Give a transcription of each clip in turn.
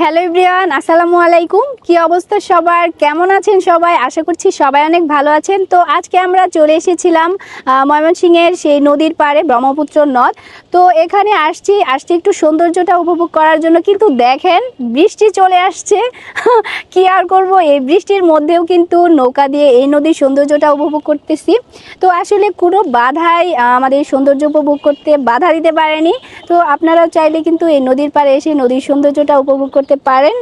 Hello everyone, আসসালামু আলাইকুম। কি অবস্থা সবার? কেমন আছেন সবাই? আশা করছি সবাই অনেক ভালো আছেন। তো আজকে আমরা চলে এসেছিলাম ময়মনসিংহের সেই নদীর পাড়ে ব্রহ্মপুত্র নদ। তো এখানে আসছি আসছি একটু সৌন্দর্যটা উপভোগ করার জন্য। কিন্তু দেখেন, বৃষ্টি চলে আসছে। কি আর করব? এই বৃষ্টির মধ্যেও কিন্তু নৌকা দিয়ে এই নদীর সৌন্দর্যটা উপভোগ করতেছি। তো আসলে কোনো বাধাই আমাদের সৌন্দর্য উপভোগ করতে বাধা দিতে পারেনি। তো আপনারাও চাইলে কিন্তু এই নদীর পাড়ে এসে নদীর সৌন্দর্যটা উপভোগ করতে পারেন।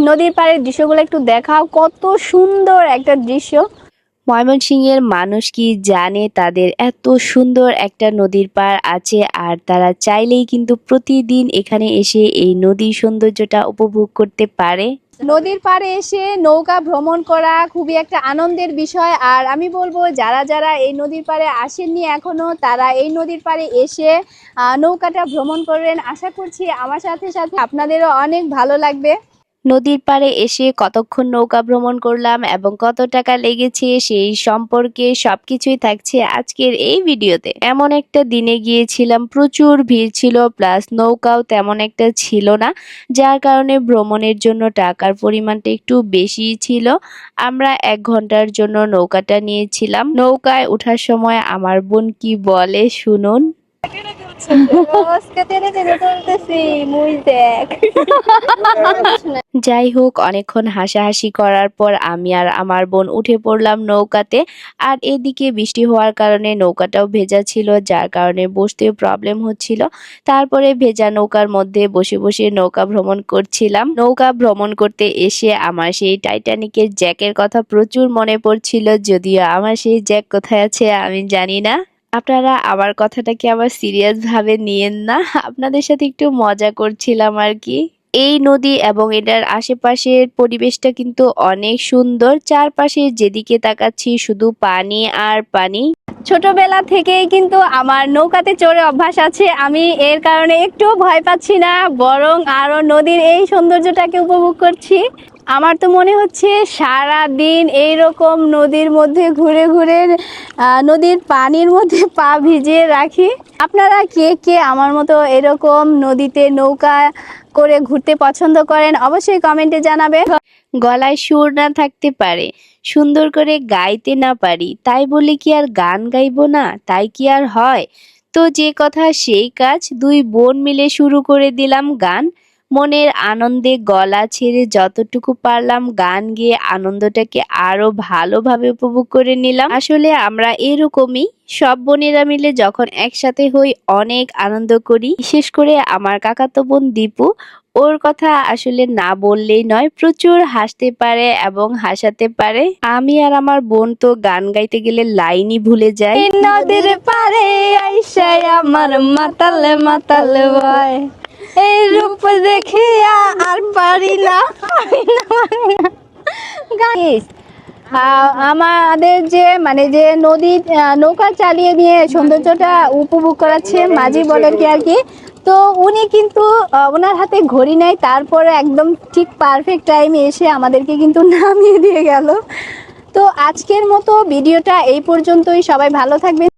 নদীর পাড়ের দৃশ্যগুলো একটু দেখাও। কত সুন্দর একটা দৃশ্য। ময়মনসিংহের মানুষ কি জানে? তাদের এত সুন্দর একটা নদীর পাড় আছে আর তারা চাইলেই কিন্তু প্রতিদিন এখানে এসে এই নদীর সৌন্দর্যটা উপভোগ করতে পারে। নদীর পাড়ে এসে নৌকা ভ্রমণ করা খুবই একটা আনন্দের বিষয়। আর আমি বলব, যারা যারা এই নদীর পাড়ে আসেননি এখনও, তারা এই নদীর পাড়ে এসে নৌকাটা ভ্রমণ করবেন। আশা করছি আমার সাথে সাথে আপনাদেরও অনেক ভালো লাগবে। নদীর পাড়ে এসে কতক্ষণ নৌকা ভ্রমণ করলাম এবং কত টাকা লেগেছে সেই সম্পর্কে সবকিছুই থাকছে আজকের এই ভিডিওতে। এমন একটা দিনে গিয়েছিলাম প্রচুর ভিড় ছিল প্লাস নৌকাও তেমন একটা ছিল না যার কারণে ভ্রমণের জন্য টাকার পরিমাণটা একটু বেশি ছিল। আমরা এক ঘণ্টার জন্য নৌকাটা নিয়েছিলাম। নৌকায় ওঠার সময় আমার বোন কি বলে শুনুন। যাই হোক অনেকক্ষণ হাসাহাসি করার পর আমি আর আমার বোন উঠে পড়লাম নৌকাতে। আর এদিকে বৃষ্টি হওয়ার কারণে নৌকাটাও ভেজা ছিল, যার কারণে বসতেও প্রবলেম হচ্ছিল। তারপরে ভেজা নৌকার মধ্যে বসে বসে নৌকা ভ্রমণ করছিলাম। নৌকা ভ্রমণ করতে এসে আমার সেই টাইটানিকের জ্যাকের কথা প্রচুর মনে পড়ছিল, যদিও আমার সেই জ্যাক কোথায় আছে আমি জানি না। আপনারা আমার কথাটাকে আবার সিরিয়াস ভাবে নিয়েন না। আপনাদের সাথে একটু মজা করছিলাম আর কি। এই নদী এবং এটার আশেপাশের পরিবেশটা কিন্তু অনেক সুন্দর। চারপাশে যেদিকে তাকাচ্ছি শুধু পানি আর পানি। ছোটবেলা থেকেই কিন্তু আমার নৌকাতে চড়ে অভ্যাস আছে। আমি এর কারণে একটু ভয় পাচ্ছি না, বরং আরও নদীর এই সৌন্দর্যটাকে উপভোগ করছি। আমার তো মনে হচ্ছে সারা দিন এইরকম নদীর মধ্যে ঘুরে ঘুরে নদীর পানির মধ্যে পা ভিজিয়ে রাখি। আপনারা কে কে আমার মতো এরকম নদীতে নৌকা করে ঘুরতে পছন্দ করেন অবশ্যই কমেন্টে জানাবে গলায় সুর না থাকতে পারে, সুন্দর করে গাইতে না পারি, তাই বলে কি আর গান গাইবো না? তাই কি আর হয়? তো যে কথা সেই কাজ, দুই বোন মিলে শুরু করে দিলাম গান। মনের আনন্দে গলা ছেড়ে যতটুকু পারলাম গান গেয়ে আনন্দটাকে আরও ভালোভাবে উপভোগ করে নিলাম। আসলে আমরা এরকমই সব বোনেরা মিলে যখন একসাথে হই অনেক আনন্দ করি। বিশেষ করে আমার কাকাতো বোন দীপু, ওর কথা আসলে না বললেই নয়, প্রচুর হাসতে পারে এবং হাসাতে পারে। আমি আর আমার বোন তো গান গাইতে গেলে লাইনই ভুলে যায় নদীর পারে আইসাই আমার মাতাল মাতাল ভাই এই রূপ দেখিয়া আর পারি না পারি না, পারি না। Guys, আহ, আমাদের যে মানে যে নদী নৌকা চালিয়ে নিয়ে সৌন্দর্যটা উপভোগ করাচ্ছে মাঝি বলে কি আর কি তো উনি কিন্তু ওনার হাতে ঘড়ি নাই তারপরে একদম ঠিক পারফেক্ট টাইমে এসে আমাদেরকে কিন্তু নামিয়ে দিয়ে গেল তো আজকের মতো ভিডিওটা এই পর্যন্তই সবাই ভালো থাকবেন